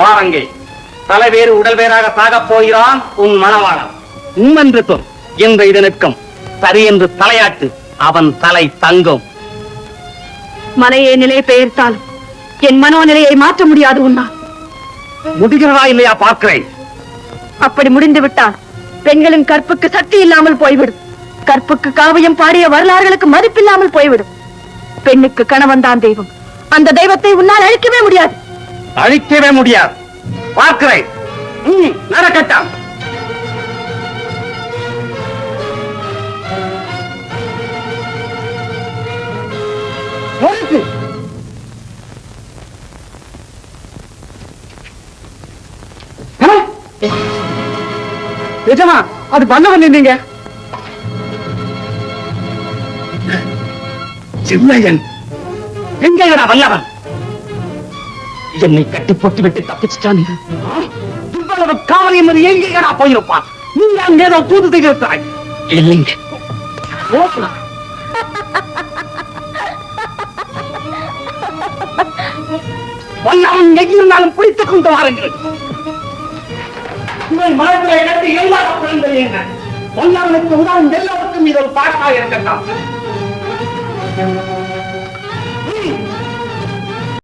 பாருங்கே தலை வேறு உடல் வேறாக சாகப் போகிறான் உன் மணவாளன். உம் என்று சொல் என்ற இது நிற்கும் சரி என்று தலையாட்டு அவன் தலை தங்கும். மலையை நிலை பெயர்த்தாலும் என் மனோநிலையை மாற்ற முடியாது உன்னால் முடிகிறதா இல்லையா பார்க்கிறேன். அப்படி முடிந்து விட்டால் பெண்களின் கற்புக்கு சக்தி இல்லாமல் போய்விடும். கற்புக்கு காவியம் பாடிய வரலாறுகளுக்கு மதிப்பில்லாமல் போய்விடும். பெண்ணுக்கு கணவன் தான் தெய்வம். அந்த தெய்வத்தை உன்னால் அழிக்கவே முடியாது. அழிக்கவே முடியாது. பார்க்கிறேன். நிறுத்து. ஆ? நிஜமா? அது பண்ணவன் நின்னீங்க சின்னையன். எங்கடா வல்லவன்? என்னை கட்டி போட்டு விட்டு தப்பிச்சிட்டான். இவ்வளவு காவல் என்பது எங்கேடா போயிருப்பான்? நீ அங்கே ஏதோ தூது செய்திருக்கிறாய் இல்லைங்க. ஓப்பனா. வல்லவன் எங்கிருந்தாலும் பிடித்துக் கொண்டு வாருங்கள். உங்கள் மனதில் எனக்கு எல்லா குழந்தைங்க வல்லவனுக்கு உதவும் எல்லாருக்கும் இது ஒரு பாட்டாக இருக்கட்டும்.